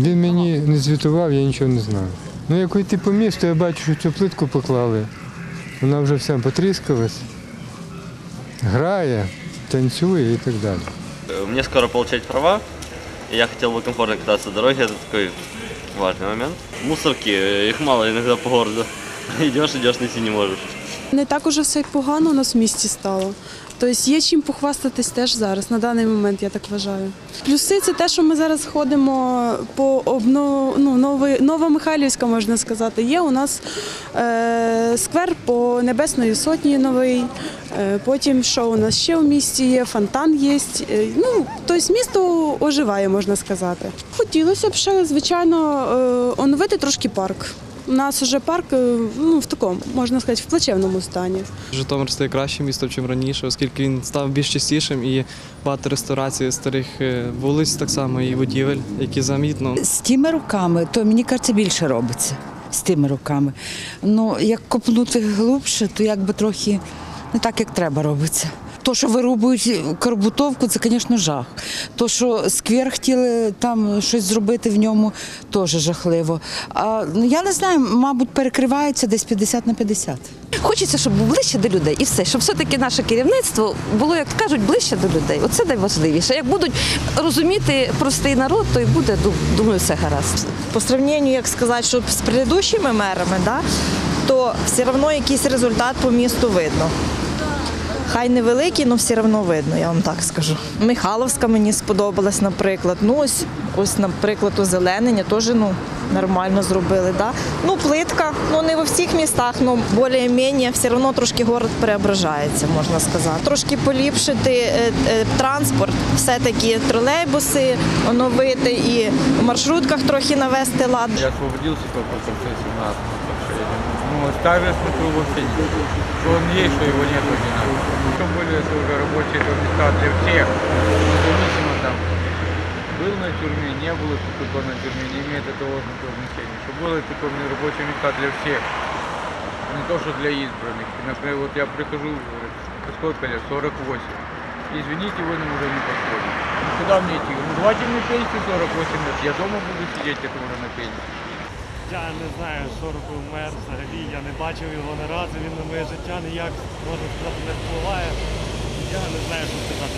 Він мені не звітував, я нічого не знав. Ну, як йти по місту, я бачу, що цю плитку поклали. Вона вже вся потріскалась, грає, танцює і так далі. Э, Мне скоро получать права, и я хотел бы комфортно кататься на дороге, это такой важный момент. Мусорки, э, их мало иногда по городу. Идешь, идешь, найти не можешь. Не так уже все погано у нас в місті стало. Тобто є чим похвастатись теж зараз, на даний момент, я так вважаю. Плюси це те, що ми зараз ходимо по обно... ну, новий... Новомихайлівська, можна сказати. Є у нас е... сквер по Небесної Сотні новий. Е... Потім що у нас ще в місті є, фонтан є. Е... Ну, тобто місто оживає, можна сказати. Хотілося б ще, звичайно, е... оновити трошки парк. У нас вже парк е, ну, в такому, можна сказати, в плачевному стані. Житомир стає кращим містом, ніж раніше, оскільки він став більш чистішим і багато реставрацій старих е, вулиць, так само і будівель, які замітно. З тими руками, то мені кажеться, більше робиться з тими руками. Ну, як копнути глибше, то якби трохи не так, як треба робиться. То, що вирубують карбутовку, це, звісно, жах. То, що сквер хотіли там щось зробити в ньому, теж жахливо. А ну я не знаю, мабуть, перекривається десь 50 на 50. Хочеться, щоб був ближче до людей і все, щоб все-таки наше керівництво було, як кажуть, ближче до людей. Оце найважливіше. Як будуть розуміти простий народ, то і буде, ду- думаю, все гаразд. по сравнению, як сказати, що з предыдущими мерами, да, то все одно якийсь результат по місту видно. Хай невеликий, але все одно видно, я вам так скажу. Михайловська мені сподобалась, наприклад. Ну, ось, ось наприклад, озеленення теж ну, нормально зробили. Да? Ну, плитка, ну не во всіх містах, але більш-менш все одно трошки город переображається, можна сказати. Трошки поліпшити е, е, транспорт, все-таки тролейбуси оновити і в маршрутках трохи навести лад. Я освободился только в конце 17 Ну, также смотрю вообще нет. Что он есть, что его нет, более, это уже рабочие места для всех. Независимо там, был на тюрьме, не было ТПК на тюрьме, не имеет этого никакого значения. Что было ТПК рабочие места для всех. Не то, что для избранных. И, Например, вот я прихожу, говорят, сколько лет? 48. Извините, вы нам уже не подходите. Ну, куда мне идти? Ну, давайте мне пенсию 48 лет. Я дома буду сидеть, это уже на пенсии. Я не знаю, що робив мер взагалі. Я не бачив його не разу, він на моє життя ніяк, можна сказати, не впливає. Я не знаю, що сказати,